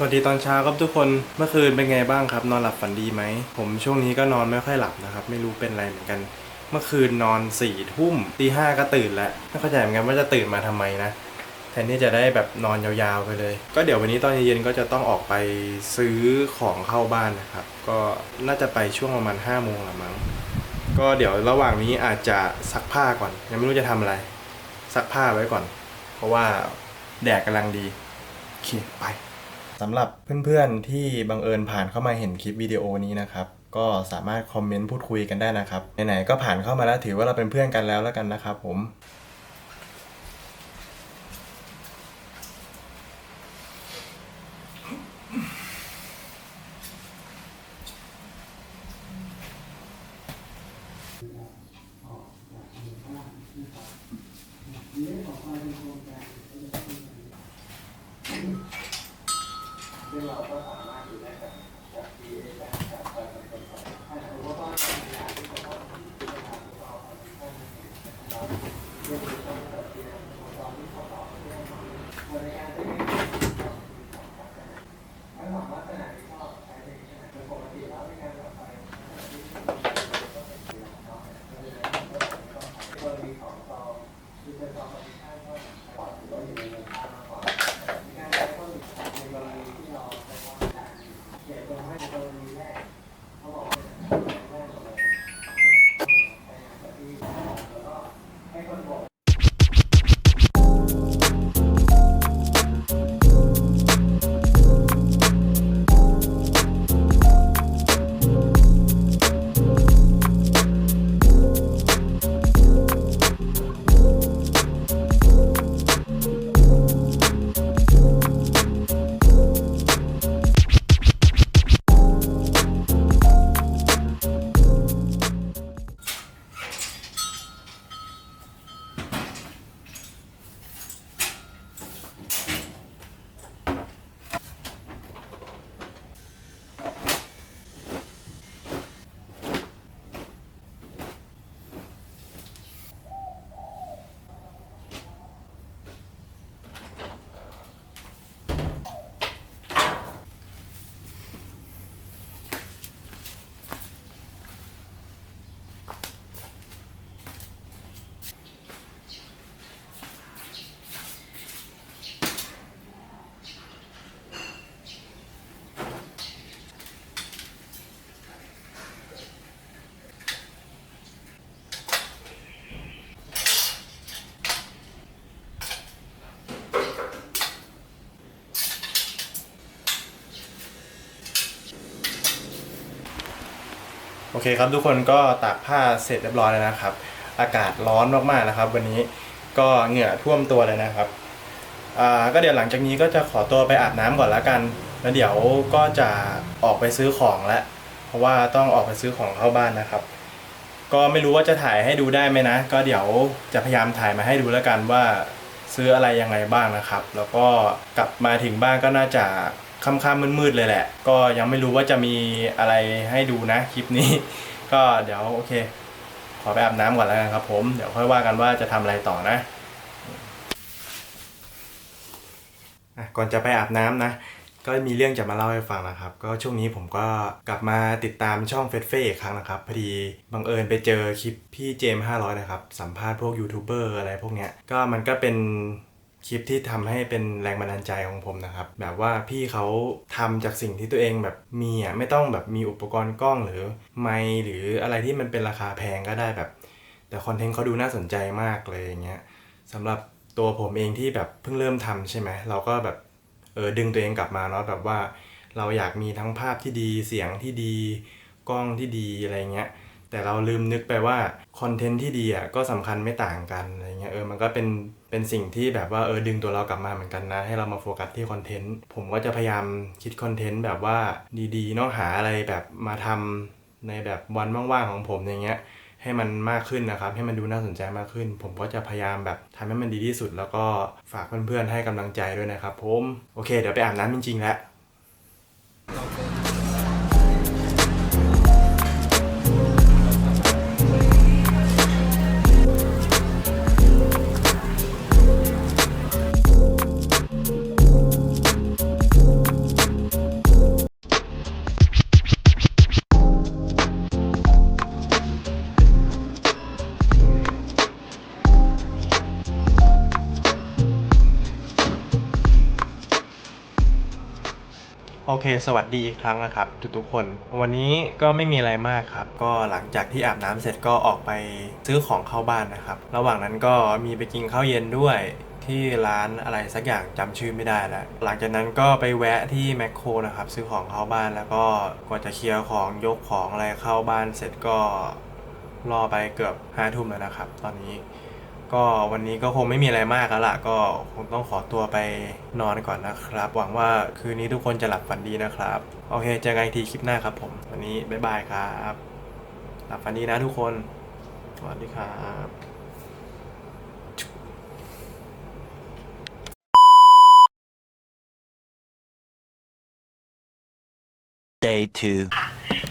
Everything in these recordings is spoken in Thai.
สวัสดีตอนเช้าครับทุกคนเมื่อคืนเป็นไงบ้างครับ นอนหลับฝันดีไหม ผมช่วงนี้ก็นอนไม่ค่อยหลับนะครับ ไม่รู้เป็นอะไรเหมือนกัน เมื่อคืนนอนสี่ทุ่มตีห้าก็ตื่นแล้วไม่เข้าใจเหมือนกันว่าจะตื่นมาทำไมนะแทนที่จะได้แบบนอนยาวๆไปเลย ก็เดี๋ยววันนี้ตอนเย็นๆก็จะต้องออกไปซื้อของเข้าบ้านนะครับ ก็น่าจะไปช่วงประมาณ5้าโมงละมั้งก็เดี๋ยวระหว่างนี้อาจจะซักผ้าก่อน ยังไม่รู้จะทำอะไรซักผ้าไว้ก่อน เพราะว่าแดดกำลังดีโอเคไป สำหรับเพื่อนๆที่บังเอิญผ่านเข้ามาเห็นคลิปวิดีโอนี้นะครับ ก็สามารถคอมเมนต์พูดคุยกันได้นะครับไหนๆก็ผ่านเข้ามาแล้วถือว่าเราเป็นเพื่อนกันแล้วแล้วกันนะครับผม Come on. อเคครับทุกคนก็ตากผ้าเสร็จเรียบร้อยแล้วนะครับ อากาศร้อนมากๆนะครับ วันนี้ก็เหงื่อท่วมตัวเลยนะครับอ่าก็เดี๋ยวหลังจากนี้ก็จะขอตัวไปอาบน้ำก่อนแล้วกันแล้วเดี๋ยวก็จะออกไปซื้อของแล้วเพราะว่าต้องออกไปซื้อของเข้าบ้านนะครับ ก็ไม่รู้ว่าจะถ่ายให้ดูได้ไหมนะ ก็เดี๋ยวจะพยายามถ่ายมาให้ดูแล้วกันว่าซื้ออะไรยังไงบ้างนะครับ แล้วก็กลับมาถึงบ้านก็น่าจะ ค่ำๆมืดๆเลยแหละ ก็ยังไม่รู้ว่าจะมีอะไรให้ดูนะคลิปนี้ ก็เดี๋ยวโอเค ขอไปอาบน้ำก่อนแล้วกันครับ ผมเดี๋ยวค่อยว่ากันว่าจะทำอะไรต่อนะอะก่อนจะไปอาบน้ำนะ ก็มีเรื่องจะมาเล่าให้ฟังนะครับ ก็ช่วงนี้ผมก็กลับมาติดตามช่องเฟซเฟ่อีกครั้งนะครับพอดีบังเอิญไปเจอคลิปพี่เจม500 นะครับ สัมภาษณ์พวกยูทูบเบอร์อะไรพวกเนี้ยก็มันก็เป็น คลิปที่ทำให้เป็นแรงบันดาลใจของผมนะครับ แบบว่าพี่เขาทำจากสิ่งที่ตัวเองแบบมีอะไม่ต้องแบบมีอุปกรณ์กล้องหรือไม์หรืออะไรที่มันเป็นราคาแพงก็ได้แบบ แต่คอนเทนต์เขาดูน่าสนใจมากเลยอย่างเงี้ยสำหรับตัวผมเองที่แบบเพิ่งเริ่มทำใช่ไหมเราก็แบบเออดึงตัวเองกลับมาเนาะแบบว่าเราอยากมีทั้งภาพที่ดีเสียงที่ดีกล้องที่ดีอะไรเงี้ยแต่เราลืมนึกไปว่าคอนเทนต์ที่ดีอะก็สำคัญไม่ต่างกันอะไร เงี้ยเออมันก็เป็นเป็นสิ่งที่แบบว่าเออดึงตัวเรากลับมาเหมือนกันนะ ให้เรามาโฟกัสที่คอนเทนต์ผมก็จะพยายามคิดคอนเทนต์แบบว่าดีๆเนาะหาอะไรแบบมาทำในแบบวันว่างๆของผมอย่างเงี้ยให้มันมากขึ้นนะครับ ให้มันดูน่าสนใจมากขึ้น ผมก็จะพยายามแบบทำให้มันดีที่สุด แล้วก็ฝากเพื่อนๆให้กำลังใจด้วยนะครับผม โอเค เดี๋ยวไปอาบน้ำจริงๆแล้ว เคสวัสดีอีกครั้งนะครับทุกๆคน วันนี้ก็ไม่มีอะไรมากครับ ก็หลังจากที่อาบน้ำเสร็จก็ออกไปซื้อของเข้าบ้านนะครับ ระหว่างนั้นก็มีไปกินข้าวเย็นด้วยที่ร้านอะไรสักอย่างจำชื่อไม่ได้แล้ว หลังจากนั้นก็ไปแวะที่แมคโครนะครับ ซื้อของเข้าบ้านแล้วก็กว่าจะเคลียร์ของยกของอะไรเข้าบ้านเสร็จก็รอไปเกือบห้าทุ่มแล้วนะครับ ตอนนี้ ก็วันนี้ก็คงไม่มีอะไรมากแล้วล่ะก็คงต้องขอตัวไปนอนก่อนนะครับ หวังว่าคืนนี้ทุกคนจะหลับฝันดีนะครับ โอเคเจอกันอีกทีคลิปหน้าครับผม วันนี้บ๊ายบายครับ หลับฝันดีนะทุกคน สวัสดีครับ Day 2ค่ะ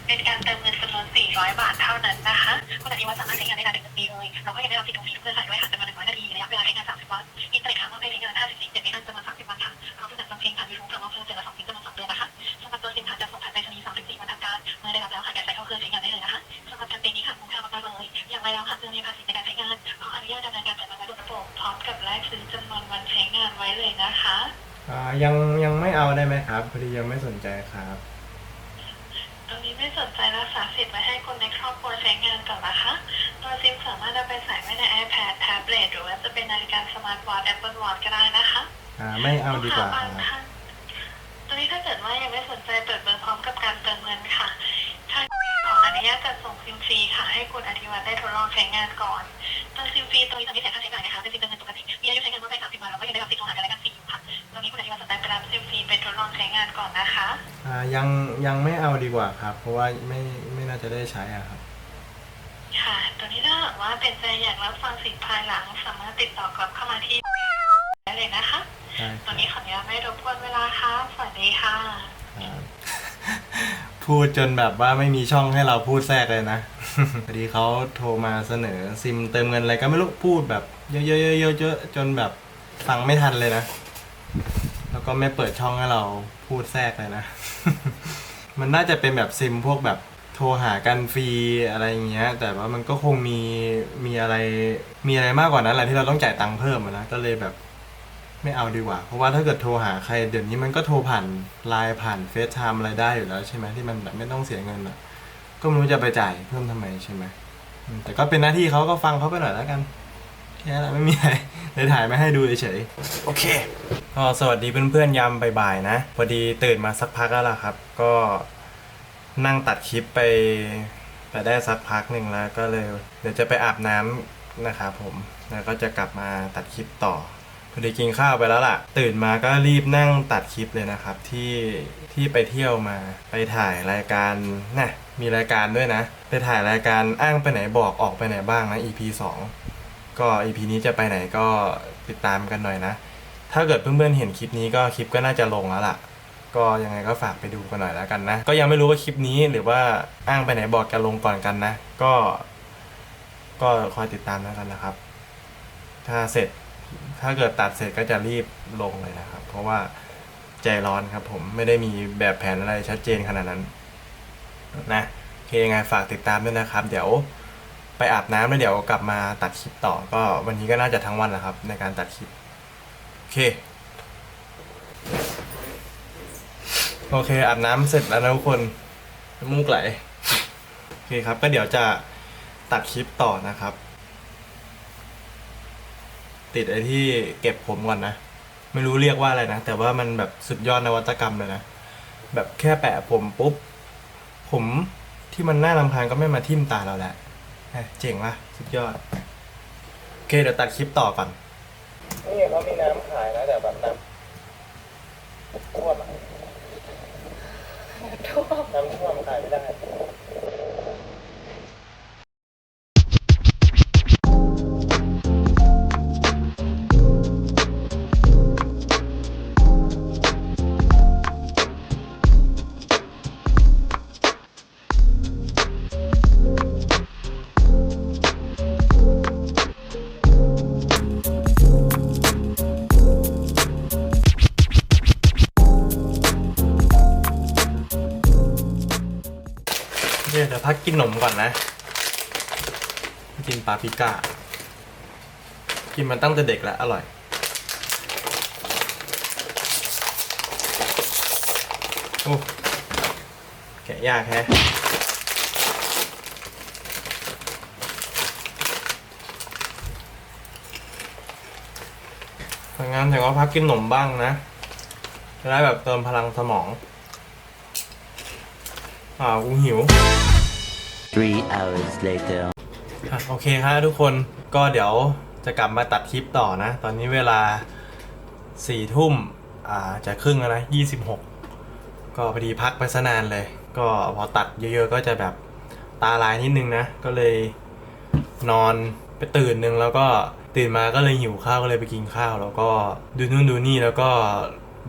เป็นการเติมเงินจำนวน400 บาทเท่านั้นนะคะ คุณอาทิตย์ว่าสามารถใช้งานได้นานถึงหนึ่งปีเลยเราก็ยังได้รับสิทธิ์ตรงนี้เพื่อใช้ด้วยค่ะจำนวน100นาทีระยะเวลาใช้งาน30วันอินเทอร์เน็ตค้างเมื่อใช้งาน50สิบสี่เจ็ดเมกะจำนวน30วันค่ะพร้อมสนับสนุนเพลงผ่านยูทูบทางออฟฟิศเดือละ2ซิงจำนวน2เดือนนะคะสำหรับตัวซิมค่ะจะส่งผ่านไปรษณีย์34วันทำการเมื่อได้รับแล้วค่ะแกะใส่เข้าเครื่องใช้งานได้เลยนะคะสำหรับแคมเปญนี้ค่ะคุ้มค่ามากๆเลยอย่างไรแล้วค่ะเตือนมีภาษีในการใช้งานขออนุญาตดำเนินการจัดมาไว้บนระบบพร้อมกับแลกซื้อจำนวนวันใช้งานไว้เลยนะคะอ่ายังยังไม่เอาได้ไหมครับพอดียังไม่สนใจครับ บเล็ตหรือว่าจะเป็นนาฬิกาสมาร์ทวอท Apple Watch ก็ได้นะคะอ่าไม่เอาดีกว่าลูคค้รับบางท่านตอนนี้ถ้าเกิดว่ายังไม่สนใจเปิดเบอร์พร้อมกับการเติมเงินค่ะถ้าขออนุญาตจัดส่งซิมฟรีค่ะ ให้คุณอธิวัตได้ทดลองใช้งานก่อนตัวซิมฟรีตรงนี้จะไม่เสียค่าใช้จ่ายนะคะเป็นซิมเติมเงินปกติมีอายุใช้งานเมื่อไม่30วันแล้วก็ยังได้รับสิทธิ์โทรหากันและกันฟรีอยู่ค่ะตรงนี้คุณอธิวัตสนใจไปรับซิมฟรีไปทดลองใช้งานก่อนนะคะ อ่ายังยังไม่เอาดีกว่าครับ เพราะว่าไม่ไม่น่าจะได้ใช้อะครับ ค่ะตัวนี้ถ้าหากว่าเป็นใจอยากรับฟังสิทธิ์ภายหลังสามารถติดต่อกลับเข้ามาที่ได้เลยนะคะ ได้คตัรัวบนี้ขออนุญาตไม่รบกวนเวลาค่ะ สวัสดีค่ะ ครับ พูดจนแบบว่าไม่มีช่องให้เราพูดแทรกเลยนะ พอดีเขาโทรมาเสนอซิมเติมเงินอะไรก็ไม่รู้พูดแบบเยอะๆๆๆๆจนแบบฟังไม่ทันเลยนะ แล้วก็ไม่เปิดช่องให้เราพูดแทรกเลยนะ มันน่าจะเป็นแบบซิมพวกแบบ โทรหากันฟรีอะไรอย่างเงี้ย แต่ว่ามันก็คงมีมีอะไรมีอะไรมากกว่านั้นแหละที่เราต้องจ่ายตังค์เพิ่มอะนะก็เลยแบบไม่เอาดีกว่า เพราะว่าถ้าเกิดโทรหาใครเดี๋ยวนี้มันก็โทรผ่านไลน์ผ่านเฟซไทม์อะไรได้อยู่แล้วใช่ไหมที่มันแบบไม่ต้องเสียเงินอะก็ไม่รู้จะไปจ่ายเพิ่มทำไมใช่ไหมอืมแต่ก็เป็นหน้าที่เขาก็ฟังเขาไปหน่อยแล้วกันแค่นั้นไม่มีอะไรเลยถ่ายมาให้ดูเฉยๆ โอเค ก็สวัสดีเพื่อนๆยามบ่ายๆนะ พอดีตื่นมาสักพักแล้วล่ะครับ ก็ นั่งตัดคลิปไปไปได้สักพักหนึ่งแล้วก็เลย เดี๋ยวจะไปอาบน้ำนะครับผมแล้วก็จะกลับมาตัดคลิปต่อพอดีกินข้าวไปแล้วล่ะ ตื่นมาก็รีบนั่งตัดคลิปเลยนะครับ ที่ที่ไปเที่ยวมาไปถ่ายรายการนะมีรายการด้วยนะ ไปถ่ายรายการอ้างไปไหนบอกออกไปไหนบ้างนะ EP 2 ก็ EP นี้จะไปไหนก็ติดตามกันหน่อยนะ ถ้าเกิดเพื่อนๆเห็นคลิปนี้ก็คลิปก็น่าจะลงแล้วล่ะ ก็ยังไงก็ฝากไปดูกันหน่อยแล้วกันนะ ก็ยังไม่รู้ว่าคลิปนี้หรือว่าอ้างไปไหนบอกจะลงก่อนกันนะ ก็ ก็คอยติดตามแล้วกันนะครับ ถ้าเสร็จถ้าเกิดตัดเสร็จก็จะรีบลงเลยนะครับ เพราะว่าใจร้อนครับ ผมไม่ได้มีแบบแผนอะไรชัดเจนขนาดนั้น นะโอเคยังไงฝากติดตามด้วยนะครับ เดี๋ยวไปอาบน้ำแล้วเดี๋ยวกลับมาตัดคลิปต่อ ก็วันนี้ก็น่าจะทั้งวันแหละครับ ในการตัดคลิป โอเค โอเคอาบน้ำเสร็จแล้วนะทุกคนน้ำมูกไหลโอเคครับ ก็เดี๋ยวจะตัดคลิปต่อนะครับ ติดไอ้ที่เก็บผมก่อนนะ ไม่รู้เรียกว่าอะไรนะ แต่ว่ามันแบบสุดยอดนวัตกรรมเลยนะ แบบแค่แปะผมปุ๊บ ผมที่มันน่ารำคาญก็ไม่มาทิ่มตาเราแหละเอ้ยเจ๋งว่ะสุดยอด โอเคเดี๋ยวตัดคลิปต่อก่อน นี่เขามีน้ำขายนะแต่แบบน้ำท่วมอะ น้ำท่วมขายไม่ได้ โอเคเดี๋ยวพักกินขนมก่อนนะ กินปาปิก้า กินมันตั้งแต่เด็กแล้ว อร่อย โอ้ แกะยากแฮะทำงานแต่ก็พักกินขนมบ้างนะจะได้แบบเติมพลังสมอง อ่าวกูหิว Three hours later. อะโอเคครับทุกคนก็เดี๋ยวจะกลับมาตัดคลิปต่อนะ ตอนนี้เวลาสี่ทุ่มอ่าจะครึ่งแล้วนะยี่สิบหกก็พอดีพักไปซะนานเลย ก็พอตัดเยอะๆก็จะแบบตาลายนิดนึงนะ ก็เลยนอนไปตื่นนึงแล้วก็ตื่นมาก็เลยหิวข้าวก็เลยไปกินข้าว แล้วก็ดูนู่นดูนี่แล้วก็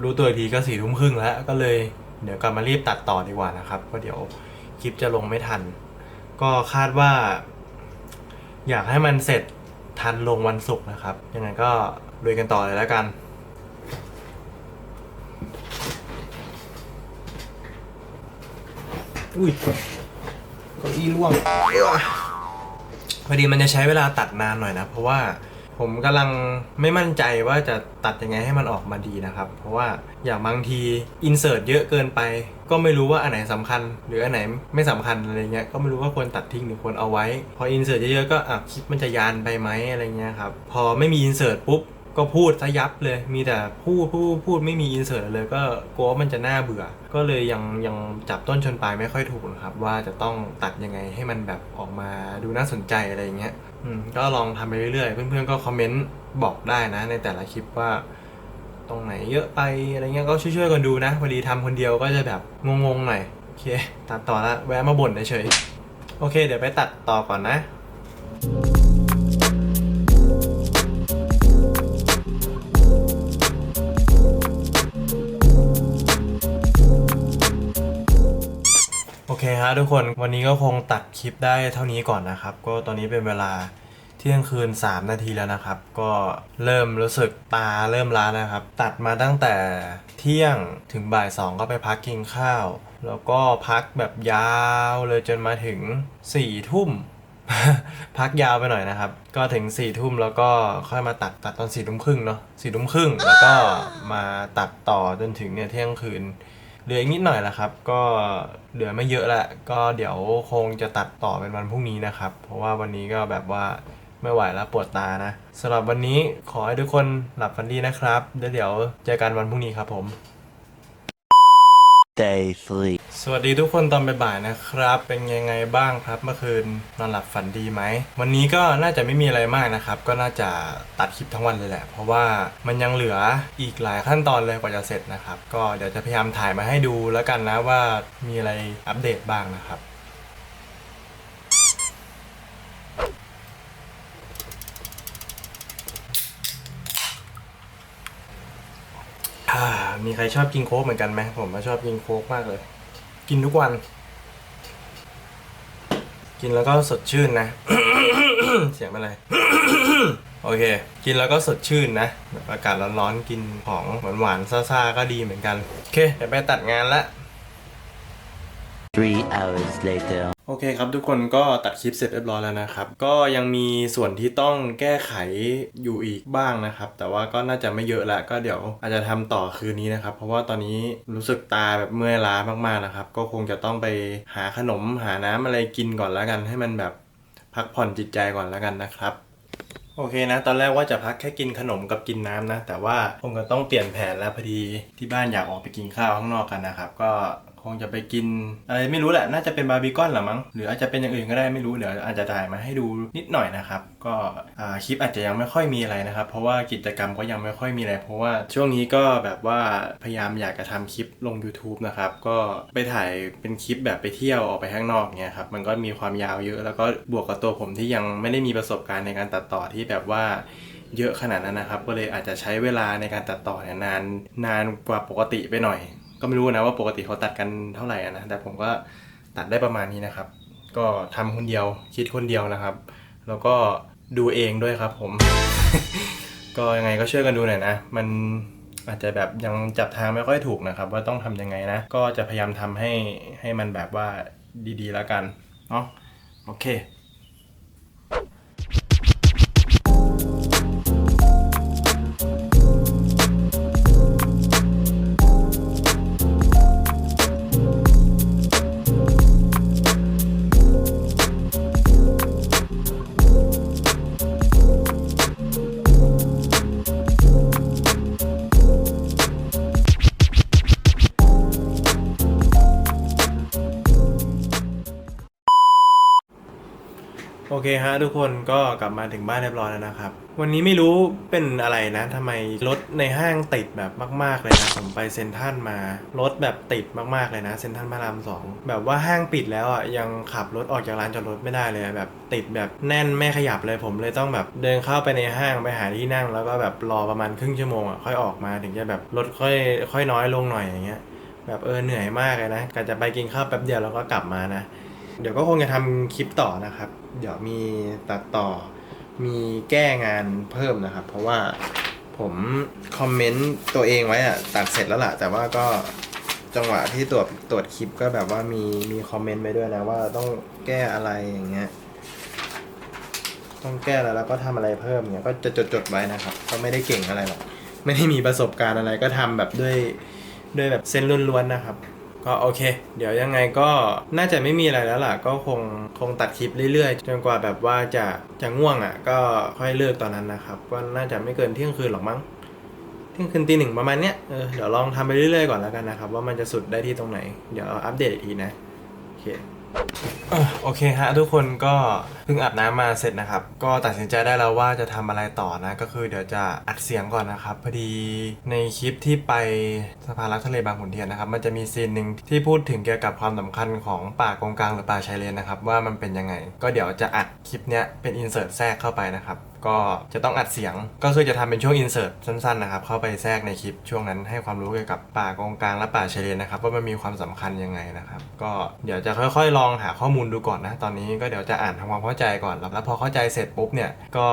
รู้ตัวทีก็สี่ทุ่มครึ่งแล้วก็เลยเดี๋ยวกลับมารีบตัดต่อดีกว่านะครับเพราะเดี๋ยวคลิปจะลงไม่ทัน ก็คาดว่า อยากให้มันเสร็จทันลงวันศุกร์นะครับ ยังไงก็ลุยกันต่อเลยแล้วกัน อุ้ยเก้าอี้ร่วงพอดีมันจะใช้เวลาตัดนานหน่อยนะ เพราะว่า ผมกำลังไม่มั่นใจว่าจะตัดยังไงให้มันออกมาดีนะครับ เพราะว่าอย่างบางทีอินเสิร์ตเยอะเกินไป ก็ไม่รู้ว่าอันไหนสำคัญ หรืออันไหนไม่สำคัญอะไรเงี้ยก็ไม่รู้ว่าควรตัดทิ้งหรือควรเอาไว้ พออินเสิร์ตเยอะๆก็อะคลิปมันจะยานไปไหมอะไรเงี้ยครับพอไม่มีอินเสิร์ตปุ๊บ ก็พูดซะยับเลย มีแต่พูดพูดพูดไม่มีอินเสิร์ตเลย ก็กลัวว่ามันจะน่าเบื่อ ก็เลยยังยังจับต้นชนปลายไม่ค่อยถูกนะครับ ว่าจะต้องตัดยังไงให้มันแบบออกมาดูน่าสนใจอะไรอย่างเงี้ยอืมก็ลองทำไปเรื่อยๆ เพื่อนๆก็คอมเมนต์บอกได้นะ ในแต่ละคลิปว่าตรงไหนเยอะไปอะไรเงี้ยก็ช่วยๆกันดูนะพอดีทำคนเดียวก็จะแบบงงๆหน่อยโอเค ตัดต่อละแวะมาบ่นเฉยๆโอเค เดี๋ยวไปตัดต่อก่อนนะโอ กคนวันนี้ก็คงตัดคลิปได้เท่านี้ก่อนนะครับ ก็ตอนนี้เป็นเวลาเที่ยงคืน 3 นาทีแล้วนะครับ ก็เริ่มรู้สึกตาเริ่มล้าแล้วครับ ตัดมาตั้งแต่เที่ยงถึงบ่าย 2 ก็ไปพักกินข้าว แล้วก็พักแบบยาวเลยจนมาถึง4ี่ทุ่มพักยาวไปหน่อยนะครับ ก็ถึง4ี่ทุ่มแล้วก็ค่อยมาตัดตัดตอนสี่ทุ่มครึ่งเนาะสี่ทุ่มครึ่งแล้วก็มาตัดต่อจนถึงเนี่ยเที่ยงคืน เหลืออีกนิดหน่อยละครับ ก็เหลือไม่เยอะละก็เดี๋ยวคงจะตัดต่อเป็นวันพรุ่งนี้นะครับ เพราะว่าวันนี้ก็แบบว่าไม่ไหวแล้วปวดตานะสำหรับวันนี้ขอให้ทุกคนหลับฝันดีนะครับเดี๋ยวเดี๋ยวเจอกันวันพรุ่งนี้ครับผม Day three. สวัสดีทุกคนตอนบ่ายๆนะครับ เป็นยังไงบ้างครับเมื่อคืนนอนหลับฝันดีไหม วันนี้ก็น่าจะไม่มีอะไรมากนะครับ ก็น่าจะตัดคลิปทั้งวันเลยแหละ เพราะว่ามันยังเหลืออีกหลายขั้นตอนเลยกว่าจะเสร็จนะครับ ก็เดี๋ยวจะพยายามถ่ายมาให้ดูแล้วกันนะว่ามีอะไรอัปเดตบ้างนะครับมีใครชอบกินโค้กเหมือนกันไหมผมชอบกินโค้กมากเลย กินทุกวัน กินแล้วก็สดชื่นนะ เสียงเป็นอะไรโอเค กินแล้วก็สดชื่นนะ อากาศร้อนๆ กินของหวานๆ ซ่าๆ ก็ดีเหมือนกัน โอเค เดี๋ยวไปตัดงานละ Three hours later. โอเคครับทุกคนก็ตัดคลิปเสร็จเรียบร้อยแล้วนะครับ ก็ยังมีส่วนที่ต้องแก้ไขอยู่อีกบ้างนะครับ แต่ว่าก็น่าจะไม่เยอะละก็เดี๋ยวอาจจะทำต่อคืนนี้นะครับ เพราะว่าตอนนี้รู้สึกตาแบบเมื่อยล้ามากๆนะครับ ก็คงจะต้องไปหาขนมหาน้ำอะไรกินก่อนแล้วกัน ให้มันแบบพักผ่อนจิตใจก่อนแล้วกันนะครับโอเคนะ ตอนแรกว่าจะพักแค่กินขนมกับกินน้ำนะ แต่ว่าผมก็ต้องเปลี่ยนแผนแล้วพอดีที่บ้านอยากออกไปกินข้าวข้างนอกกันนะครับ ก็ งจะไปกินอะไรไม่รู้แหละน่าจะเป็นบาร์บีคอนหรือมั้งหรืออาจจะเป็นอย่างอื่นก็ได้ไม่รู้เดี๋ยวอาจจะถ่ายมาให้ดูนิดหน่อยนะครับ ก็คลิปอาจจะยังไม่ค่อยมีอะไรนะครับ เพราะว่ากิจกรรมก็ยังไม่ค่อยมีอะไร เพราะว่าช่วงนี้ก็แบบว่าพยายามอยากจะทำคลิปลง YouTube นะครับก็ไปถ่ายเป็นคลิปแบบไปเที่ยวออกไปข้างนอกเนี่ยครับมันก็มีความยาวเยอะแล้วก็บวกกับตัวผมที่ยังไม่ได้มีประสบการณ์ในการตัดต่อที่แบบว่าเยอะขนาดนั้นนะครับ ก็เลยอาจจะใช้เวลาในการตัดต่อเนี่ยนานนานกว่าปกติไปหน่อย ก็ไม่รู้นะว่าปกติเขาตัดกันเท่าไหร่อะนะแต่ผมก็ตัดได้ประมาณนี้นะครับ ก็ทำคนเดียวคิดคนเดียวนะครับ แล้วก็ดูเองด้วยครับ ผม ก็ยังไงก็ช่วยกันดูหน่อยนะมันอาจจะแบบยังจับทางไม่ค่อยถูกนะครับ ว่าต้องทำยังไงนะ ก็จะพยายามทำให้ให้มันแบบว่าดีๆแล้วกันเนาะโอเค ฮะทุกคนก็กลับมาถึงบ้านเรียบร้อยแล้วนะครับ วันนี้ไม่รู้เป็นอะไรนะทำไมรถในห้างติดแบบมาก ๆเลยนะผมไปเซ็นทรัลมารถแบบติดมากๆเลยนะเซ็นทรัลพระรามสองแบบว่าห้างปิดแล้วอะยังขับรถออกจากร้านจอดรถไม่ได้เลยแบบติดแบบแน่นไม่ขยับเลยผมเลยต้องแบบเดินเข้าไปในห้างไปหาที่นั่ง แล้วก็แบบรอประมาณครึ่งชั่วโมงอะค่อยออกมาถึงจะแบบรถค่อยค่อยน้อยลงหน่อยอย่างเงี้ยแบบเออเหนื่อยมากเลยนะกะจะไปกินข้าวแป๊บเดียวแล้วก็กลับมานะ เดี๋ยวก็คงจะทำคลิปต่อนะครับ เดี๋ยวมีตัดต่อ มีแก้งานเพิ่มนะครับ เพราะว่าผมคอมเมนต์ตัวเองไว้อะตัดเสร็จแล้วล่ะ แต่ว่าก็จังหวะที่ตรวจตรวจคลิปก็แบบว่ามีมีคอมเมนต์ไปด้วยนะว่าต้องแก้อะไรอย่างเงี้ย ต้องแก้อะไรแล้วก็ทำอะไรเพิ่มเนี่ยก็จะจดจดไว้นะครับ ก็ไม่ได้เก่งอะไรหรอกไม่ได้มีประสบการณ์อะไรก็ทำแบบด้วยด้วยแบบเส้นล้วนๆนะครับ ก็โอเค เดี๋ยวยังไงก็น่าจะไม่มีอะไรแล้วล่ะ ก็คงคงตัดคลิปเรื่อยๆ จนกว่าแบบว่าจะจะง่วงอะ ก็ค่อยเลิกตอนนั้นนะครับ ก็น่าจะไม่เกินเที่ยงคืนหรอกมั้งเที่ยงคืนตีหนึ่งประมาณเนี้ยเออเดี๋ยวลองทำไปเรื่อยๆก่อนแล้วกันนะครับ ว่ามันจะสุดได้ที่ตรงไหน เดี๋ยวอัปเดตอีกทีนะ โอเคโอเคฮะทุกคนก็ พิ่งอาบน้ำมาเสร็จนะครับ ก็ตัดสินใจได้แล้วว่าจะทำอะไรต่อนะ ก็คือเดี๋ยวจะอัดเสียงก่อนนะครับ พอดีในคลิปที่ไปสะพานรักทะเลบางขุนเทียนนะครับ มันจะมีซีนหนึ่งที่พูดถึงเกี่ยวกับความสำคัญของป่ากงกลางหรือป่าชายเลนนะครับ ว่ามันเป็นยังไง ก็เดี๋ยวจะอัดคลิปเนี้ยเป็นอินเสิร์ตแทรกเข้าไปนะครับก็จะต้องอัดเสียง ก็คือจะทำเป็นช่วงอินเสิร์ตสั้นๆนะครับ เข้าไปแทรกในคลิปช่วงนั้นให้ความรู้เกี่ยวกับป่ากงกลางและป่าชายเลนนะครับว่ามันมีความสำคัญยังไงนะครับ ก็เดี๋ยวจะค่อยๆ ลองหาข้อมูลดูก่อนนะ ตอนนี้ก็เดี๋ยวจะอ่านทำความเข้าใจก่อนแล้วพอเข้าใจเสร็จปุ๊บเนี่ยก็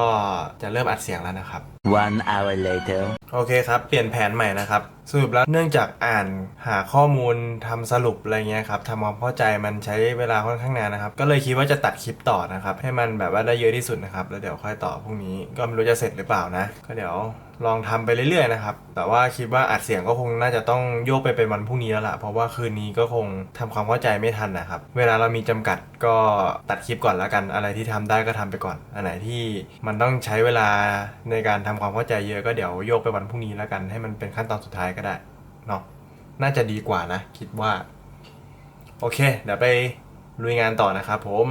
จะเริ่มอัดเสียงแล้วนะครับ One hour later. โอเคครับ เปลี่ยนแผนใหม่นะครับ สรุปแล้วเนื่องจากอ่านหาข้อมูลทำสรุปอะไรเงี้ยครับทำความเข้าใจมันใช้เวลาค่อนข้างนานนะครับ ก็เลยคิดว่าจะตัดคลิปต่อนะครับ ให้มันแบบว่าได้เยอะที่สุดนะครับ แล้วเดี๋ยวค่อยต่อพรุ่งนี้ ก็ไม่รู้จะเสร็จหรือเปล่านะ ก็เดี๋ยวลองทำไปเรื่อยๆนะครับ แต่ว่าคิดว่าอัดเสียงก็คงน่าจะต้องโยกไปเป็นวันพรุ่งนี้แล้วล่ะ เพราะว่าคืนนี้ก็คงทำความเข้าใจไม่ทันนะครับ เวลาเรามีจำกัดก็ตัดคลิปก่อนแล้วกัน อะไรที่ทำได้ก็ทำไปก่อน อันไหนที่มันต้องใช้เวลาในการทำความเข้าใจเยอะก็เดี๋ยวโยกไปวันพรุ่งนี้แล้วกัน ให้มันเป็นขั้นตอนสุดท้ายก็ได้เนาะน่าจะดีกว่านะ คิดว่า โอเค เดี๋ยวไปลุยงานต่อนะครับผม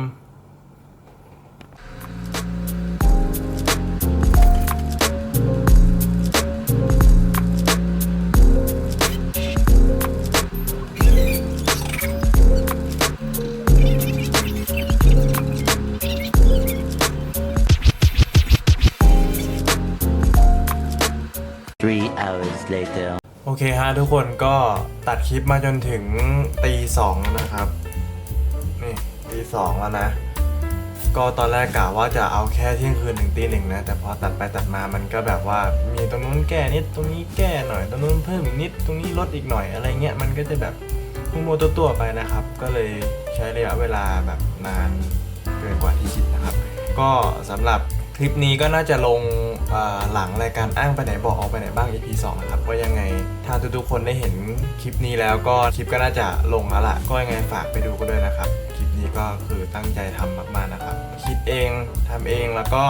later. โอเคฮะทุกคนก็ตัดคลิปมาจนถึงตีสองนะครับ นี่ตีสองแล้วนะ ก็ตอนแรกกะว่าจะเอาแค่เที่ยงคืนถึงตีหนึ่งนะ แต่พอตัดไปตัดมามันก็แบบว่ามีตรงนู้นแก้นิดตรงนี้แก้หน่อยตรงนู้นเพิ่มอีกนิดตรงนี้ลดอีกหน่อยอะไรเงี้ยมันก็จะแบบมัวๆตัวไปนะครับ ก็เลยใช้ระยะเวลาแบบนานเกินกว่าที่คิดนะครับ ก็สำหรับ คลิปนี้ก็น่าจะลงหลังรายการอ้างไปไหนบอกออกไปไหนบ้าง EP 2นะครับว่ายังไงถ้าทุกๆคนได้เห็นคลิปนี้แล้วก็คลิปก็น่าจะลงแล้วล่ะก็ยังไงฝากไปดูกันด้วยนะครับ คลิปนี้ก็คือตั้งใจทำมากๆนะครับ คิดเองทำเองแล้วก็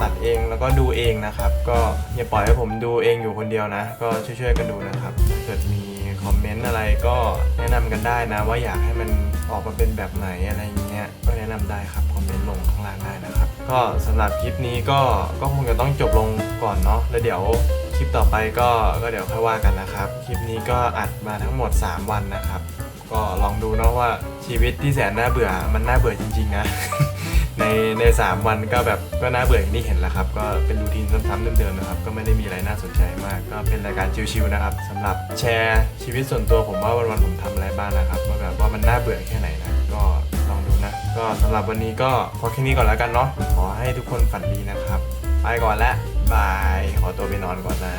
ตัดเองแล้วก็ดูเองนะครับ ก็อย่าปล่อยให้ผมดูเองอยู่คนเดียวนะ ก็ช่วยๆกันดูนะครับถ้าเกิดมีคอมเมนต์อะไรก็แนะนำกันได้นะ ว่าอยากให้มันออกมาเป็นแบบไหนอะไรอย่างเงี้ยก็แนะนำได้ครับคอมเมนต์ลงข้างล่างได้นะครับ ก็สำหรับคลิปนี้ก็ก็คงจะต้องจบลงก่อนเนาะแล้วเดี๋ยวคลิปต่อไปก็ก็เดี๋ยวค่อยว่ากันนะครับ คลิปนี้ก็อัดมาทั้งหมด 3 วันนะครับ ก็ลองดูเนาะว่าชีวิตที่แสนน่าเบื่อมันน่าเบื่อจริงๆนะในใน 3 วันก็แบบก็น่าเบื่ออย่างที่เห็นแล้วครับ ก็เป็นรูทีนซ้ำๆเดิมๆนะครับ ก็ไม่ได้มีอะไรน่าสนใจมาก ก็เป็นรายการชิวๆนะครับสำหรับแชร์ชีวิตส่วนตัวผมว่าวันๆผมทำอะไรบ้างนะครับว่าแบบว่ามันน่าเบื่อแค่ไหนนะ ก็สำหรับวันนี้ก็พอแค่นี้ก่อนแล้วกันเนาะขอให้ทุกคนฝันดีนะครับ ไปก่อนละบาย ขอตัวไปนอนก่อนนะ